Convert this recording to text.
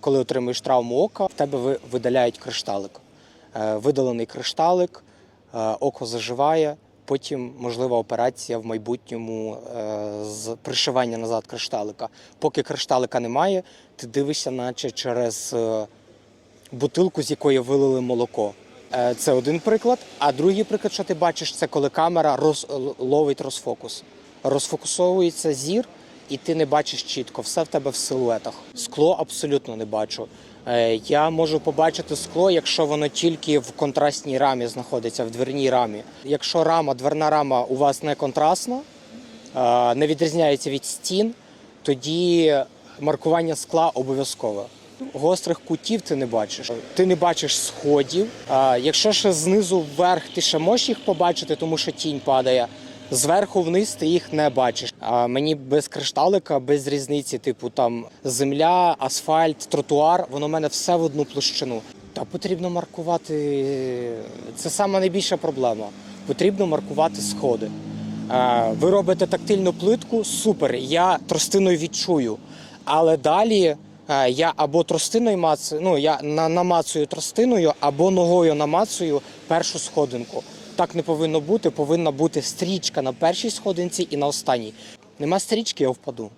коли отримуєш травму ока, в тебе ви- видаляють кришталик. Е, Видалений кришталик, е, око заживає. Потім можлива операція в майбутньому е, з пришивання назад кришталика. Поки кришталика немає, ти дивишся, наче через бутилку, з якої вилили молоко. Це один приклад. А другий приклад, що ти бачиш, це коли камера роз, ловить розфокус. Розфокусовується зір, і ти не бачиш чітко, все в тебе в силуетах. Скло абсолютно не бачу. Е, Я можу побачити скло, якщо воно тільки в контрастній рамі знаходиться, в дверній рамі. Якщо рама, дверна рама у вас не контрастна, е, не відрізняється від стін, тоді маркування скла обов'язкове. Гострих кутів ти не бачиш. Ти не бачиш сходів. А якщо ще знизу вверх ти ще можеш їх побачити, тому що тінь падає. Зверху вниз ти їх не бачиш. А мені без кришталика, без різниці, типу там земля, асфальт, тротуар, воно в мене все в одну площину. Та потрібно маркувати. Це сама найбільша проблема. Потрібно маркувати сходи. Е, Ви робите тактильну плитку, супер. Я тростиною відчую. Але далі я або тростиною мацаю, ну я на- намацую тростиною, або ногою намацую першу сходинку. Так не повинно бути. Повинна бути стрічка на першій сходинці і на останній. Нема стрічки, я впаду.